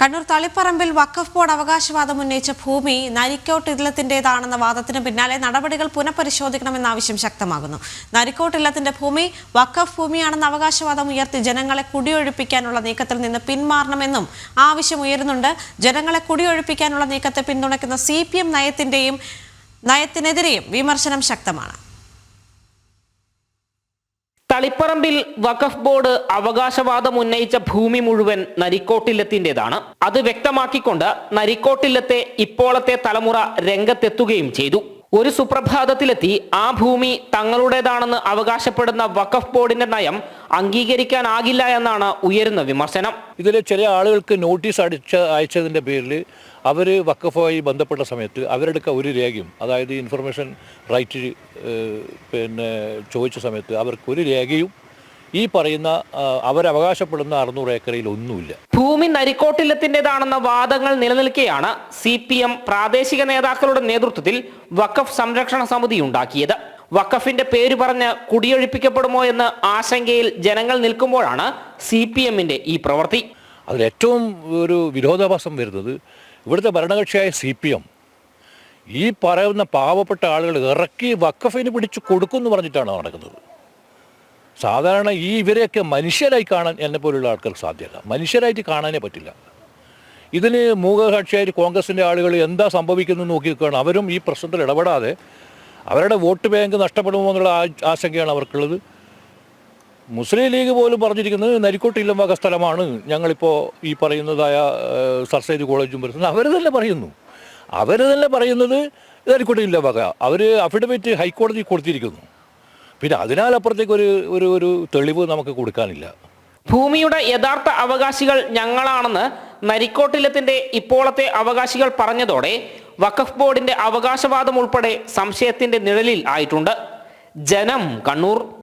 കണ്ണൂർ തളിപ്പറമ്പിൽ വഖഫ് board അവകാശവാദം ഉന്നയിച്ച ഭൂമി നരിക്കോട്ട് ഇല്ലത്തിന്റേതാണെന്ന വാദത്തിന് പിന്നാലെ നടപടികൾ പുനഃപരിശോധിക്കണമെന്ന ആവശ്യം ശക്തമാകുന്നു. നരിക്കോട്ട് ഇല്ലത്തിന്റെ ഭൂമി വഖഫ് ഭൂമിയാണെന്ന അവകാശവാദം ഉയർത്തി ജനങ്ങളെ കുടിയൊഴിപ്പിക്കാനുള്ള നീക്കത്തിൽ നിന്ന് പിന്മാറണമെന്നും ആവശ്യം ഉയരുന്നുണ്ട്. ജനങ്ങളെ കുടിയൊഴിപ്പിക്കാനുള്ള നീക്കത്തെ പിന്തുണയ്ക്കുന്ന സി നയത്തിന്റെയും നയത്തിനെതിരെയും വിമർശനം ശക്തമാണ്. തളിപ്പറമ്പിൽ വഖഫ് ബോർഡ് അവകാശവാദം ഉന്നയിച്ച ഭൂമി മുഴുവൻ നരിക്കോട്ടില്ലത്തിന്റെതാണ്. അത് വ്യക്തമാക്കിക്കൊണ്ട് നരിക്കോട്ടില്ലത്തെ ഇപ്പോഴത്തെ തലമുറ രംഗത്തെത്തുകയും ചെയ്തു. ഒരു സുപ്രഭാതത്തിലെത്തി ആ ഭൂമി തങ്ങളുടേതാണെന്ന് അവകാശപ്പെടുന്ന വഖഫ് ബോർഡിന്റെ നയം അംഗീകരിക്കാനാകില്ല എന്നാണ് ഉയരുന്ന വിമർശനം. ഇതിൽ ചില ആളുകൾക്ക് നോട്ടീസ് അടിച്ച അയച്ചതിന്റെ പേരിൽ അവർ വക്കഫുമായി ബന്ധപ്പെട്ട സമയത്ത് അവരെടുക്ക ഒരു രേഖയും അതായത് ഇൻഫർമേഷൻ റൈറ്റ് പിന്നെ ചോദിച്ച സമയത്ത് അവർക്ക് ഒരു രേഖയും ഈ പറയുന്ന അവരവകാശപ്പെടുന്ന അറുന്നൂറ് ഏക്കറിൽ ഒന്നുമില്ല. ഭൂമി നരിക്കോട്ടില്ലത്തിന്റെതാണെന്ന വാദങ്ങൾ നിലനിൽക്കെയാണ് സി പി എം പ്രാദേശിക നേതാക്കളുടെ നേതൃത്വത്തിൽ വഖഫ് സംരക്ഷണ സമിതി ഉണ്ടാക്കിയത്. വഖഫിന്റെ പേര് പറഞ്ഞ് കുടിയൊഴിപ്പിക്കപ്പെടുമോ എന്ന ആശങ്കയിൽ ജനങ്ങൾ നിൽക്കുമ്പോഴാണ് സി പി എമ്മിന്റെ ഈ പ്രവൃത്തി. അതിലേറ്റവും ഒരു വിരോധാഭാസം വരുന്നത് ഇവിടുത്തെ ഭരണകക്ഷിയായ സി പി എം ഈ പറയുന്ന പാവപ്പെട്ട ആളുകൾ ഇറക്കി വക്കഫിന് പിടിച്ചു കൊടുക്കും എന്ന് പറഞ്ഞിട്ടാണ് നടക്കുന്നത്. സാധാരണ ഈ ഇവരെയൊക്കെ മനുഷ്യരായി കാണാൻ എന്നെ പോലുള്ള ആൾക്കാർക്ക് സാധ്യത. മനുഷ്യരായിട്ട് കാണാനേ പറ്റില്ല. ഇതിന് മൂകസാക്ഷിയായിട്ട് കോൺഗ്രസിന്റെ ആളുകൾ എന്താ സംഭവിക്കുന്നത് നോക്കി നിൽക്കുകയാണ് അവരും ഈ പ്രശ്നത്തിൽ ഇടപെടാതെ അവരുടെ വോട്ട് ബാങ്ക് നഷ്ടപ്പെടുമോ എന്നുള്ള ആശങ്കയാണ് അവർക്കുള്ളത്. മുസ്ലിം ലീഗ് പോലും പറഞ്ഞിരിക്കുന്നത് നരിക്കോട്ടില്ലം വക സ്ഥലമാണ് ഞങ്ങളിപ്പോൾ ഈ പറയുന്നതായ സർ കോളേജും വരുന്നത്. അവർ തന്നെ പറയുന്നു. അവർ തന്നെ പറയുന്നത് നരിക്കോട്ടില്ല വക. അവർ അഫിഡവിറ്റ് ഹൈക്കോടതി കൊടുത്തിരിക്കുന്നു. പിന്നെ അതിനാലപ്പുറത്തേക്ക് ഒരു ഒരു ഒരു തെളിവ് നമുക്ക് കൊടുക്കാനില്ല. ഭൂമിയുടെ യഥാർത്ഥ അവകാശികൾ ഞങ്ങളാണെന്ന് നരിക്കോട്ടിലത്തിന്റെ ഇപ്പോഴത്തെ അവകാശികൾ പറഞ്ഞതോടെ വഖഫ് ബോർഡിന്റെ അവകാശവാദം ഉൾപ്പെടെ സംശയത്തിന്റെ നിഴലിൽ ആയിട്ടുണ്ട്. ജനം കണ്ണൂർ.